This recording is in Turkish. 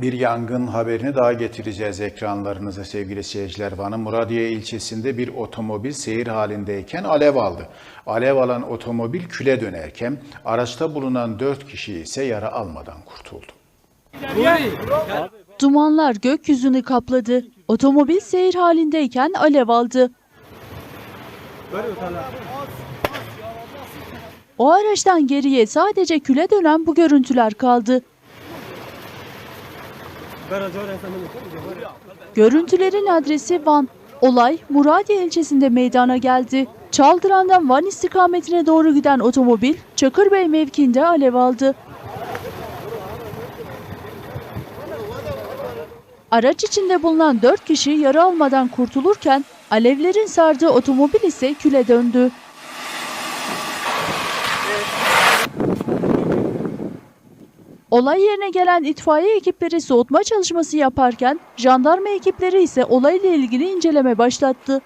Bir yangın haberini daha getireceğiz ekranlarınıza sevgili seyirciler. Van'ın Muradiye ilçesinde bir otomobil seyir halindeyken alev aldı. Alev alan otomobil küle dönerken araçta bulunan 4 kişi ise yara almadan kurtuldu. Dumanlar gökyüzünü kapladı. Otomobil seyir halindeyken alev aldı. O araçtan geriye sadece küle dönen bu görüntüler kaldı. Görüntülerin adresi Van. Olay Muradiye ilçesinde meydana geldi. Çaldıran'dan Van istikametine doğru giden otomobil Çakırbey mevkiinde alev aldı. Araç içinde bulunan 4 kişi yara almadan kurtulurken alevlerin sardığı otomobil ise küle döndü. Olay yerine gelen itfaiye ekipleri soğutma çalışması yaparken jandarma ekipleri ise olayla ilgili inceleme başlattı.